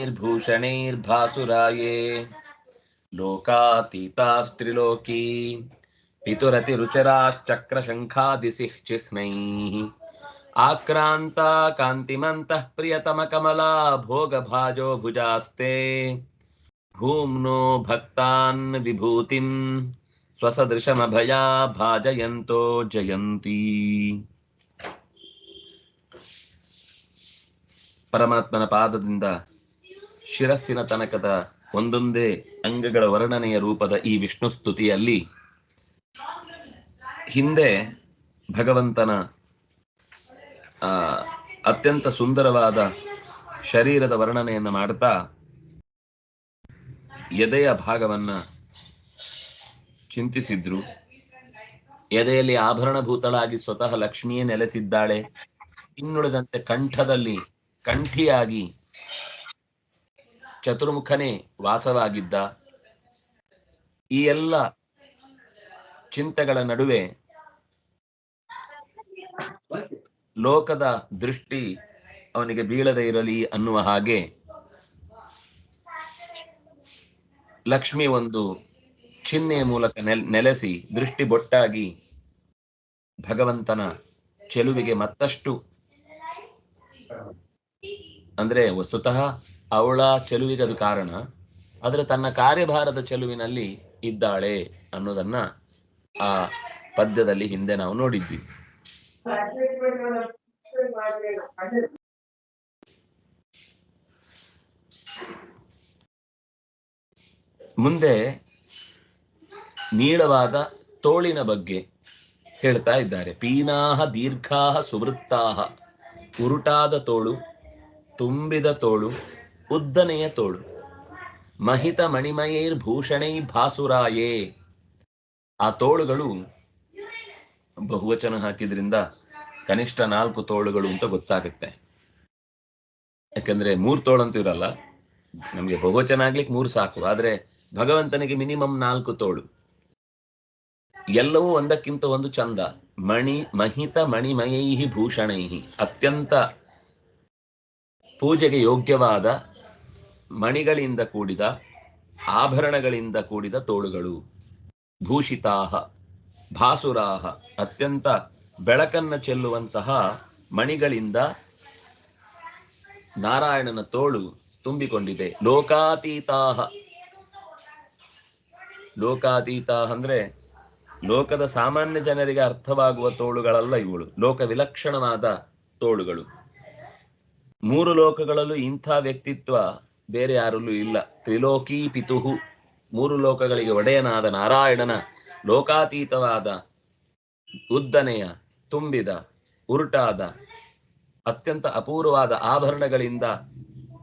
निर्भूषणैर्भासुराये लोकातीतास्त्रिलोकी पितुरतिरुचराश्चक्रशङ्खादिसिः चिह्नैः आक्रान्ता कान्तिमन्तः प्रियतमकमला भोगभाजो भुजास्ते भूम्नो भक्तान् विभूतिं स्वसदृशमभया भाजयन्तो जयन्ती ಪರಮಾತ್ಮನ ಪಾದದಿಂದ ಶಿರಸ್ಸಿನ ತನಕದ ಒಂದೊಂದೇ ಅಂಗಗಳ ವರ್ಣನೆಯ ರೂಪದ ಈ ವಿಷ್ಣು ಸ್ತುತಿಯಲ್ಲಿ ಹಿಂದೆ ಭಗವಂತನ ಅತ್ಯಂತ ಸುಂದರವಾದ ಶರೀರದ ವರ್ಣನೆಯನ್ನು ಮಾಡ್ತಾ ಎದೆಯ ಭಾಗವನ್ನ ಚಿಂತಿಸಿದ್ರು. ಎದೆಯಲ್ಲಿ ಆಭರಣಭೂತಳಾಗಿ ಸ್ವತಃ ಲಕ್ಷ್ಮಿಯೇ ನೆಲೆಸಿದ್ದಾಳೆ. ಇನ್ನುಳಿದಂತೆ ಕಂಠದಲ್ಲಿ ಕಂಠಿಯಾಗಿ ಚತುರ್ಮುಖನೇ ವಾಸವಾಗಿದ್ದ ಈ ಎಲ್ಲ ಚಿಂತೆಗಳ ನಡುವೆ ಲೋಕದ ದೃಷ್ಟಿ ಅವನಿಗೆ ಬೀಳದೆ ಇರಲಿ ಅನ್ನುವ ಹಾಗೆ ಲಕ್ಷ್ಮಿ ಒಂದು ಚಿಹ್ನೆಯ ಮೂಲಕ ನೆಲ್, ನೆಲೆಸಿ ದೃಷ್ಟಿ ಬೊಟ್ಟಾಗಿ ಭಗವಂತನ ಚೆಲುವಿಗೆ ಮತ್ತಷ್ಟು ಅಂದ್ರೆ ವಸ್ತುತಃ ಅವಳ ಚೆಲುವಿಗೆ ಅದು ಕಾರಣ. ಆದರೆ ತನ್ನ ಕಾರ್ಯಭಾರದ ಚೆಲುವಿನಲ್ಲಿ ಇದ್ದಾಳೆ ಅನ್ನೋದನ್ನ ಆ ಪದ್ಯದಲ್ಲಿ ಹಿಂದೆ ನಾವು ನೋಡಿದ್ವಿ. ಮುಂದೆ ನೀಳವಾದ ತೋಳಿನ ಬಗ್ಗೆ ಹೇಳ್ತಾ ಇದ್ದಾರೆ. ಪೀನಾಹ ದೀರ್ಘಾಹ ಸುವೃತ್ತಾಹ. ಉರುಟಾದ ತೋಳು, ತುಂಬಿದ ತೋಳು ಉದ್ದನೆಯ ತೋಳು. ಮಹಿತ ಮಣಿಮಯೇರ್ ಭೂಷಣೈ ಭಾಸುರಾಯೇ. ಆ ತೋಳುಗಳು ಬಹುವಚನ ಹಾಕಿದ್ರಿಂದ ಕನಿಷ್ಠ ನಾಲ್ಕು ತೋಳುಗಳು ಅಂತ ಗೊತ್ತಾಗುತ್ತೆ. ಯಾಕಂದ್ರೆ ಮೂರ್ ತೋಳು ಇರಲ್ಲ. ನಮ್ಗೆ ಬಹುವಚನ ಆಗ್ಲಿಕ್ಕೆ ಮೂರು ಸಾಕು. ಆದ್ರೆ ಭಗವಂತನಿಗೆ ಮಿನಿಮಮ್ ನಾಲ್ಕು ತೋಳು. ಎಲ್ಲವೂ ಒಂದಕ್ಕಿಂತ ಒಂದು ಚಂದ. ಮಣಿ, ಮಹಿತ ಮಣಿಮಯೈಹಿ ಭೂಷಣೈಹಿ. ಅತ್ಯಂತ ಪೂಜೆಗೆ ಯೋಗ್ಯವಾದ ಮಣಿಗಳಿಂದ ಕೂಡಿದ, ಆಭರಣಗಳಿಂದ ಕೂಡಿದ ತೋಳುಗಳು. ಭೂಷಿತಾಹ, ಭಾಸುರಾಹ, ಅತ್ಯಂತ ಬೆಳಕನ್ನ ಚೆಲ್ಲುವಂತಹ ಮಣಿಗಳಿಂದ ನಾರಾಯಣನ ತೋಳು ತುಂಬಿಕೊಂಡಿದೆ. ಲೋಕಾತೀತಾಹ. ಲೋಕಾತೀತ ಅಂದ್ರೆ ಲೋಕದ ಸಾಮಾನ್ಯ ಜನರಿಗೆ ಅರ್ಥವಾಗುವ ತೋಳುಗಳಲ್ಲ ಇವುಗಳು. ಲೋಕ ವಿಲಕ್ಷಣವಾದ ತೋಳುಗಳು. ಮೂರು ಲೋಕಗಳಲ್ಲೂ ಇಂಥ ವ್ಯಕ್ತಿತ್ವ ಬೇರೆ ಯಾರಲ್ಲೂ ಇಲ್ಲ. ತ್ರಿಲೋಕಿ ಪಿತುಹು. ಮೂರು ಲೋಕಗಳಿಗೆ ಒಡೆಯನಾದ ನಾರಾಯಣನ ಲೋಕಾತೀತವಾದ ಉದ್ದನೆಯ, ತುಂಬಿದ, ಉರುಟಾದ, ಅತ್ಯಂತ ಅಪೂರ್ವವಾದ ಆಭರಣಗಳಿಂದ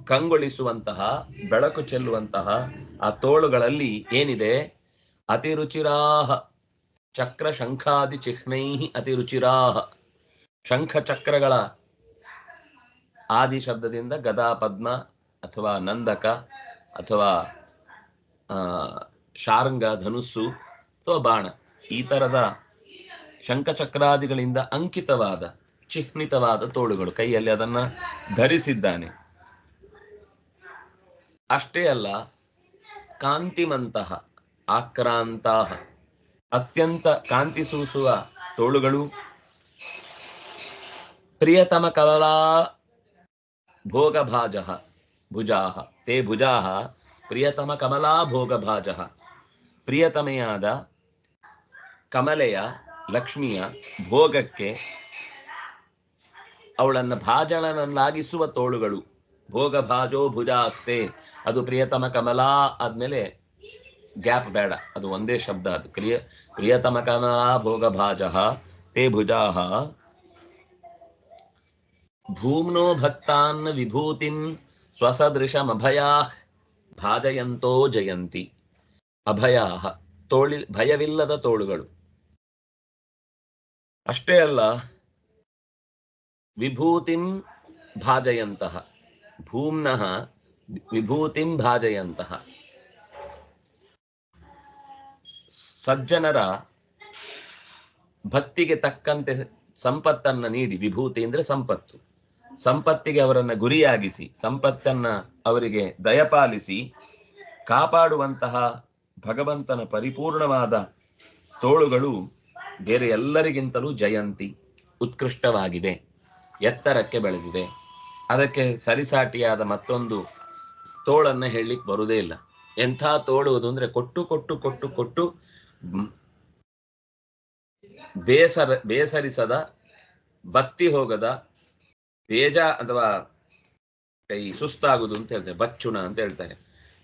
ಕಂಗೊಳಿಸುವಂತಹ, ಬೆಳಕು ಚೆಲ್ಲುವಂತಹ ಆ ತೋಳುಗಳಲ್ಲಿ ಏನಿದೆ? ಅತಿರುಚಿರಾಹ. ಚಕ್ರ ಶಂಖಾದಿ ಚಿಹ್ನೈ ಅತಿರುಚಿರಾಹ. ಶಂಖ ಚಕ್ರಗಳ ಆದಿ ಶಬ್ದದಿಂದ ಗದಾ ಪದ್ಮ ಅಥವಾ ನಂದಕ ಅಥವಾ ಶಾರಂಗ, ಧನುಸ್ಸು ಅಥವಾ ಬಾಣ, ಈ ತರದ ಶಂಖಚಕ್ರಾದಿಗಳಿಂದ ಅಂಕಿತವಾದ, ಚಿಹ್ನಿತವಾದ ತೋಳುಗಳು. ಕೈಯಲ್ಲಿ ಅದನ್ನ ಧರಿಸಿದ್ದಾನೆ. ಅಷ್ಟೇ ಅಲ್ಲ, ಕಾಂತಿಮಂತಹ, ಆಕ್ರಾಂತಹ, ಅತ್ಯಂತ ಕಾಂತಿ ಸೂಸುವ ತೋಳುಗಳು, ಪ್ರಿಯತಮ ಕವಲಾ ಭೋಗಭಾಜ ಭುಜಾಹ. ತೇ ಭುಜಾಹ, ಪ್ರಿಯತಮ ಕಮಲಾ ಭೋಗಭಾಜಃ ಪ್ರಿಯತಮೆಯಾದ ಕಮಲೆಯ, ಲಕ್ಷ್ಮಿಯ ಭೋಗಕ್ಕೆ ಅವಳನ್ನು ಭಾಜನನ್ನಾಗಿಸುವ ತೋಳುಗಳು. ಭೋಗಭಾಜೋ ಭುಜಾಸ್ತೆ. ಅದು ಪ್ರಿಯತಮ ಕಮಲಾ ಆದ್ಮೇಲೆ ಗ್ಯಾಪ್ ಬೇಡ. ಅದು ಒಂದೇ ಶಬ್ದ ಅದು. ಪ್ರಿಯ, ಪ್ರಿಯತಮ ಕಮಲಾ ಭೋಗಭಾಜ ತೇ ಭುಜಾಹ. ಭೂಮ್ನೋ ಭಕ್ತಾನ್ ವಿಭೂತಿಂ ಸ್ವಸದೃಶಮಭಯಾ ಭಾಜಯಂತೋ ಜಯಂತಿ. ಅಭಯಾ, ತೋಳಿ, ಭಯವಿಲ್ಲದ ತೋಳುಗಳು. ಅಷ್ಟೇ ಅಲ್ಲ, ವಿಭೂತಿಂ ಭಾಜಯಂತಹ ಭೂಮ್ನಃ ವಿಭೂತಿಂ ಭಾಜಯಂತಹ ಸಜ್ಜನರ ಭಕ್ತಿಗೆ ತಕ್ಕಂತೆ ಸಂಪತ್ತನ್ನ ನೀಡಿ, ವಿಭೂತಿ ಅಂದ್ರೆ ಸಂಪತ್ತು. ಸಂಪತ್ತಿಗೆ ಅವರನ್ನ ಗುರಿಯಾಗಿಸಿ, ಸಂಪತ್ತನ್ನ ಅವರಿಗೆ ದಯಪಾಲಿಸಿ, ಕಾಪಾಡುವಂತಹ ಭಗವಂತನ ಪರಿಪೂರ್ಣವಾದ ತೋಳುಗಳು ಬೇರೆ ಎಲ್ಲರಿಗಿಂತಲೂ ಜಯಂತಿ, ಉತ್ಕೃಷ್ಟವಾಗಿದೆ, ಎತ್ತರಕ್ಕೆ ಬೆಳೆದಿದೆ. ಅದಕ್ಕೆ ಸರಿಸಾಟಿಯಾದ ಮತ್ತೊಂದು ತೋಳನ್ನ ಹೇಳಲಿಕ್ಕೆ ಬರುವುದೇ ಇಲ್ಲ. ಎಂಥ ತೋಳುವುದು ಅಂದ್ರೆ ಕೊಟ್ಟು ಕೊಟ್ಟು ಕೊಟ್ಟು ಕೊಟ್ಟು ಬೇಸರ, ಬೇಸರಿಸದ, ಬತ್ತಿ ಹೋಗದ ಬೇಜ ಅಥವಾ ಕೈ ಸುಸ್ತಾಗುದು ಅಂತ ಹೇಳ್ತಾರೆ ಬಚ್ಚುಣ ಅಂತ ಹೇಳ್ತಾರೆ.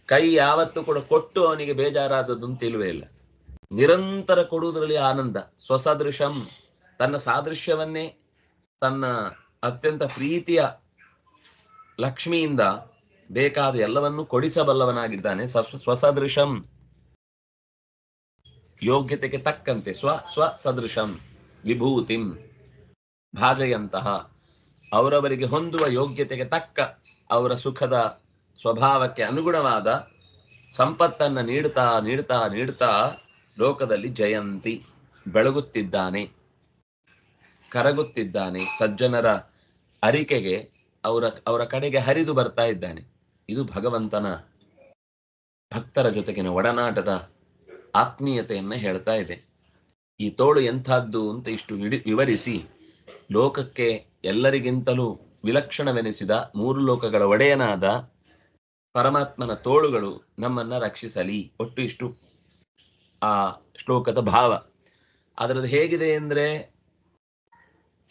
ಕೈ ಯಾವತ್ತು ಕೂಡ ಕೊಟ್ಟು ಅವನಿಗೆ ಬೇಜಾರಾದದ್ದು ಅಂತ ಇಲ್ವೇ ಇಲ್ಲ. ನಿರಂತರ ಕೊಡುವುದರಲ್ಲಿ ಆನಂದ, ಸ್ವಸದೃಶಂ, ತನ್ನ ಸಾದೃಶ್ಯವನ್ನೇ, ತನ್ನ ಅತ್ಯಂತ ಪ್ರೀತಿಯ ಲಕ್ಷ್ಮಿಯಿಂದ ಬೇಕಾದ ಎಲ್ಲವನ್ನೂ ಕೊಡಿಸಬಲ್ಲವನಾಗಿದ್ದಾನೆ. ಸ್ವಸದೃಶಂ. ಯೋಗ್ಯತೆಗೆ ತಕ್ಕಂತೆ ಸ್ವ, ಸ್ವಸದೃಶಂ, ವಿಭೂತಿಂ, ಭಾಜೆಯಂತಹ. ಅವರವರಿಗೆ ಹೊಂದುವ ಯೋಗ್ಯತೆಗೆ ತಕ್ಕ ಅವರ ಸುಖದ ಸ್ವಭಾವಕ್ಕೆ ಅನುಗುಣವಾದ ಸಂಪತ್ತನ್ನ ನೀಡ್ತಾ ನೀಡ್ತಾ ನೀಡ್ತಾ ಲೋಕದಲ್ಲಿ ಜಯಂತಿ ಬೆಳಗುತ್ತಿದ್ದಾನೆ, ಕರಗುತ್ತಿದ್ದಾನೆ, ಸಜ್ಜನರ ಅರಿಕೆಗೆ ಅವರ ಅವರ ಕಡೆಗೆ ಹರಿದು ಬರ್ತಾ ಇದ್ದಾನೆ. ಇದು ಭಗವಂತನ ಭಕ್ತರ ಜೊತೆಗಿನ ಒಡನಾಟದ ಆತ್ಮೀಯತೆಯನ್ನ ಹೇಳ್ತಾ ಇದೆ. ಈ ತೋಳು ಎಂಥದ್ದು ಅಂತ ಇಷ್ಟು ವಿವರಿಸಿ ಲೋಕಕ್ಕೆ ಎಲ್ಲರಿಗಿಂತಲೂ ವಿಲಕ್ಷಣವೆನಿಸಿದ ಮೂರು ಲೋಕಗಳ ಒಡೆಯನಾದ ಪರಮಾತ್ಮನ ತೋಳುಗಳು ನಮ್ಮನ್ನ ರಕ್ಷಿಸಲಿ. ಒಟ್ಟು ಇಷ್ಟು ಆ ಶ್ಲೋಕದ ಭಾವ. ಅದರದ್ದು ಹೇಗಿದೆ ಅಂದ್ರೆ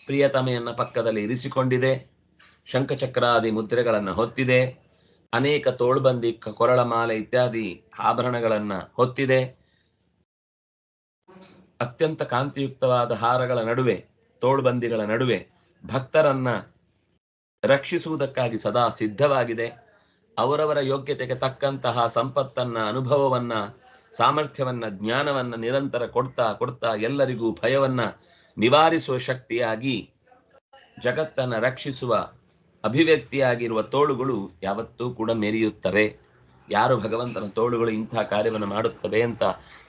ಪ್ರಿಯತಮೆಯನ್ನ ಪಕ್ಕದಲ್ಲಿ ಇರಿಸಿಕೊಂಡಿದೆ, ಶಂಖಚಕ್ರಾದಿ ಮುದ್ರೆಗಳನ್ನ ಹೊತ್ತಿದೆ, ಅನೇಕ ತೋಳ್ಬಂದಿ ಕೊರಳ ಮಾಲೆ ಇತ್ಯಾದಿ ಆಭರಣಗಳನ್ನ ಹೊತ್ತಿದೆ. ಅತ್ಯಂತ ಕಾಂತಿಯುಕ್ತವಾದ ಹಾರಗಳ ನಡುವೆ, ತೋಳ್ಬಂದಿಗಳ ನಡುವೆ ಭಕ್ತರನ್ನ ರಕ್ಷಿಸುವುದಕ್ಕಾಗಿ ಸದಾ ಸಿದ್ಧವಾಗಿದೆ. ಅವರವರ ಯೋಗ್ಯತೆಗೆ ತಕ್ಕಂತಹ ಸಂಪತ್ತನ್ನ, ಅನುಭವವನ್ನ, ಸಾಮರ್ಥ್ಯವನ್ನ, ಜ್ಞಾನವನ್ನ ನಿರಂತರ ಕೊಡ್ತಾ ಕೊಡ್ತಾ ಎಲ್ಲರಿಗೂ ಭಯವನ್ನ ನಿವಾರಿಸುವ ಶಕ್ತಿಯಾಗಿ ಜಗತ್ತನ್ನ ರಕ್ಷಿಸುವ ಅಭಿವ್ಯಕ್ತಿಯಾಗಿರುವ ತೋಳುಗಳು ಯಾವತ್ತೂ ಕೂಡ ಮೆರೆಯುತ್ತವೆ. ಯಾರು ಭಗವಂತನ ತೋಳುಗಳು ಇಂಥ ಕಾರ್ಯವನ್ನು ಮಾಡುತ್ತವೆ ಅಂತ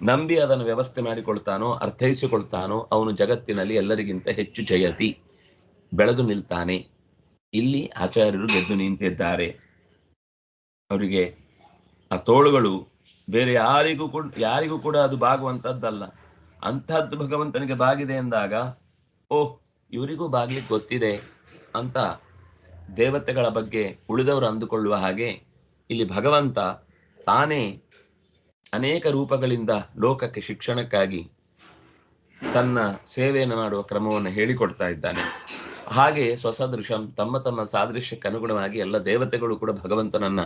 ನಂಬಿ ಅದನ್ನು ವ್ಯವಸ್ಥೆ ಮಾಡಿಕೊಳ್ತಾನೋ, ಅರ್ಥೈಸಿಕೊಳ್ತಾನೋ ಅವನು ಜಗತ್ತಿನಲ್ಲಿ ಎಲ್ಲರಿಗಿಂತ ಹೆಚ್ಚು ಜಯತಿ. ಬೆಳೆದು ನಿಲ್ತಾನೆ. ಇಲ್ಲಿ ಆಚಾರ್ಯರು ಗೆದ್ದು ನಿಂತಿದ್ದಾರೆ. ಅವರಿಗೆ ಆ ತೋಳುಗಳು ಬೇರೆ ಯಾರಿಗೂ ಕೂಡ ಯಾರಿಗೂ ಕೂಡ ಅದು ಬಾಗುವಂಥದ್ದಲ್ಲ. ಅಂಥದ್ದು ಭಗವಂತನಿಗೆ ಬಾಗಿದೆ ಎಂದಾಗ ಓಹ್, ಇವರಿಗೂ ಬಾಗ್ಲಿಕ್ಕೆ ಗೊತ್ತಿದೆ ಅಂತ ದೇವತೆಗಳ ಬಗ್ಗೆ ಉಳಿದವರು ಅಂದುಕೊಳ್ಳುವ ಹಾಗೆ ಇಲ್ಲಿ ಭಗವಂತ ತಾನೇ ಅನೇಕ ರೂಪಗಳಿಂದ ಲೋಕಕ್ಕೆ ಶಿಕ್ಷಣಕ್ಕಾಗಿ ತನ್ನ ಸೇವೆಯನ್ನು ಮಾಡುವ ಕ್ರಮವನ್ನು ಹೇಳಿಕೊಡ್ತಾ ಇದ್ದಾನೆ. ಹಾಗೆ ಸ್ವಸದೃಶಂ ತಮ್ಮ ತಮ್ಮ ಸಾದೃಶ್ಯಕ್ಕೆ ಅನುಗುಣವಾಗಿ ಎಲ್ಲ ದೇವತೆಗಳು ಕೂಡ ಭಗವಂತನನ್ನ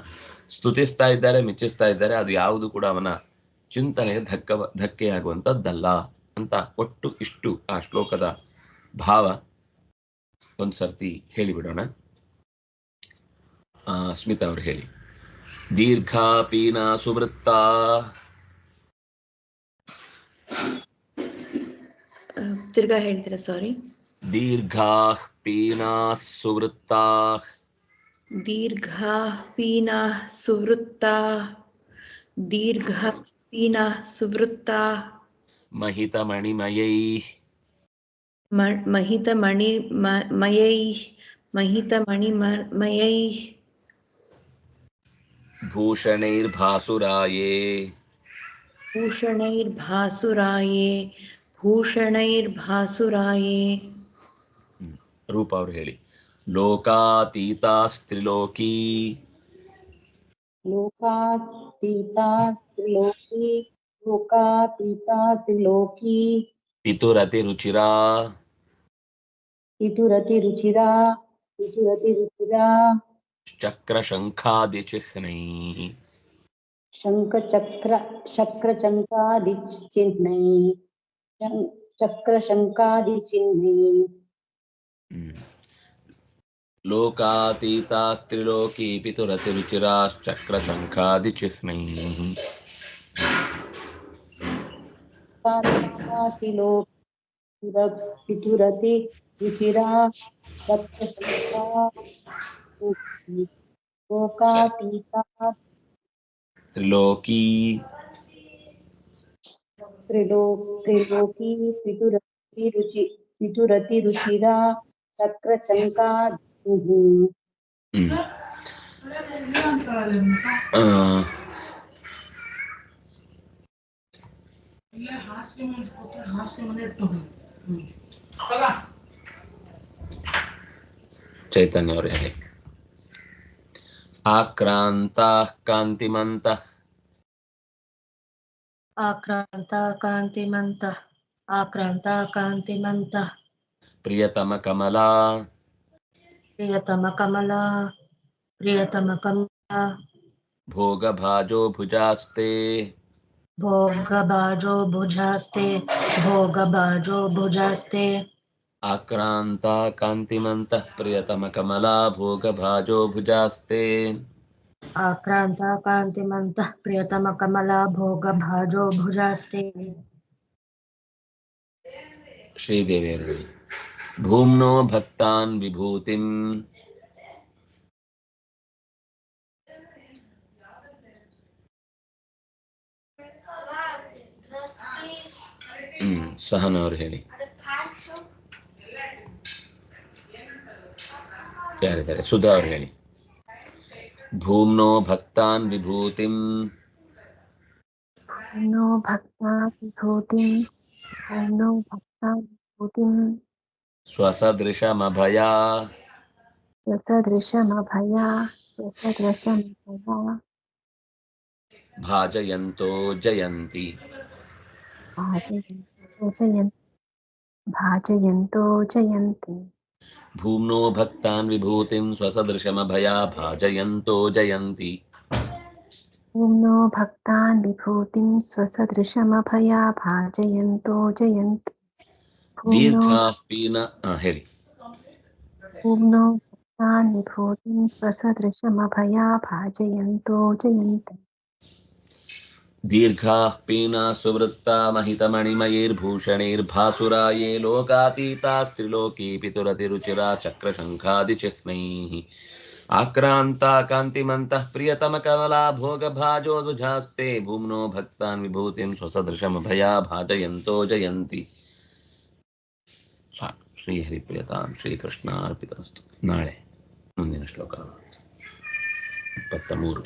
ಸ್ತುತಿಸ್ತಾ ಇದ್ದಾರೆ ಮೆಚ್ಚಿಸ್ತಾ ಇದ್ದಾರೆ. ಅದು ಯಾವುದು ಕೂಡ ಅವನ ಚಿಂತನೆಗೆ ಧಕ್ಕ ಧಕ್ಕೆಯಾಗುವಂಥದ್ದಲ್ಲ ಅಂತ ಒಟ್ಟು ಇಷ್ಟು ಆ ಶ್ಲೋಕದ ಭಾವ. ಒಂದ್ಸರ್ತಿ ಹೇಳಿಬಿಡೋಣ. ಆ, ಸ್ಮಿತಾ ಅವ್ರು ಹೇಳಿ. ದೀರ್ಘಾ ಪೀನಾ ತಿರ್ಗಾ ಹೇಳ್ತೀರಾ ಸಾರಿ ದೀರ್ಘಾ ಪೀನಾ ಸುವೃತ್ತ ದೀರ್ಘ ಪೀನಾ ಸುವೃತ್ತ ದೀರ್ಘ ಪೀನಾ ಸುವೃತ್ತ ಮಹಿತ ಮಣಿಮಯೈ ಮ- ಮಹಿತ ಮಣಿ ಮ- ರೂಪ ಅವರು ಹೇಳಿ ಲೋಕಾತೀತಾಸ್ತ್ರಿಲೋಕಿ ಲೋಕಾತೀತಾಸ್ತ್ರಿಲೋಕಿ ಲೋಕಾತೀತಾಸ್ತ್ರಿಲೋಕಿ ಪಿತುರತಿ ರುಚಿರ ಪಿತುರತಿ ರುಚಿರ ಪಿತುರತಿ ರುಚಿರ ಚಕ್ರ ಶಂಖಾದಿ ಚಿಹ್ನೈ ಶಂಖ ಚಕ್ರ ಶಕ್ರ ಚಂಕಾದಿ ಚಿಹ್ನೈ ಚಕ್ರ ಶಂಕಾದಿ ಚಿಹ್ನೈ लोकातीतास्त्रिलोकी पितुरतिरुचिराश्चक्रशङ्खादिचिह्नैः पितुरति रुचिरा त्रिलोकी पितुरति पितुरति चक्रचङ्का ಸ್ಯುಃ ಹ್ಮ್ ಆ, ಚೈತನ್ಯ ಅವರು ಹೇಳಿ ಆಕ್ರಾಂತ ಕಾಂತಿಮಂತ ಆಕ್ರಾಂತ ಕಾಂತಿಮಂತ ಆಕ್ರಾಂತ ಕಾಂತಿಮಂತ ಪ್ರಿಯತಮ ಕಮಲ ಪ್ರಿಯತಮ ಕಮಲ ಪ್ರಿಯತಮ ಕಮಲ ಭೋಗ ಭಾಜೋ ಭುಜಾಸ್ತೆ ಭೋಗ ಬಾಜೋ ಭುಜಾಸ್ತೆ ಭೋಗ ಬಾಜೋ ಭುಜಾಸ್ತೆ ಆಕ್ರಾಂತ ಕಾಂತಿಮಂತ ಪ್ರಿಯತಮ ಕಮಲ ಭೋಗ ಭಾಜೋ ಭುಜಾಸ್ತೆ ಆಕ್ರಾಂತ भूम्नो भक्तान् विभूतिम्। सहन और हेणी प्यारे प्यारे सुधा और हेणी भूम्नो भक्तान् विभूतिम् नो भक्ता विभूतिम् नो भक्ता विभूतिम् स्वसदृशमभया भाजयन्तो जयन्ति भाजयन्तो जयन्ति भाजयन्तो जयन्ति भूम्नो भक्तान् विभूतिं स्वसदृशमभया भाजयन्तो जयन्ति भूम्नो भक्तान् विभूतिं स्वसदृशमभया भाजयन्तो जयन्ति दीर्घापीन हेरि पुम्नो शक्तानि भूतिं स्वसदृशमभया भाजयन्तो जयन्ति दीर्घाः पीना सुवृत्ता महितमणिमयैर्भूषणैर्भासुरा ये लोकातीतास्त्रिलोकी पितुरतिरुचिरा चक्रशङ्खादिचिह्नैः आक्रान्ता कान्तिमन्तः प्रियतमकमला भोगभाजोद्भुजास्ते भूम्नो भक्तान् विभूतिं स्वसदृशम भया भाजयन्तो जयन्ति ಸಾಕು ಶ್ರೀಹರಿಪ್ರಿಯತಾಂ ಶ್ರೀಕೃಷ್ಣ ಅರ್ಪಿತ ನಾಳೆ ಮುಂದಿನ ಶ್ಲೋಕ ಇಪ್ಪತ್ತ ಮೂರು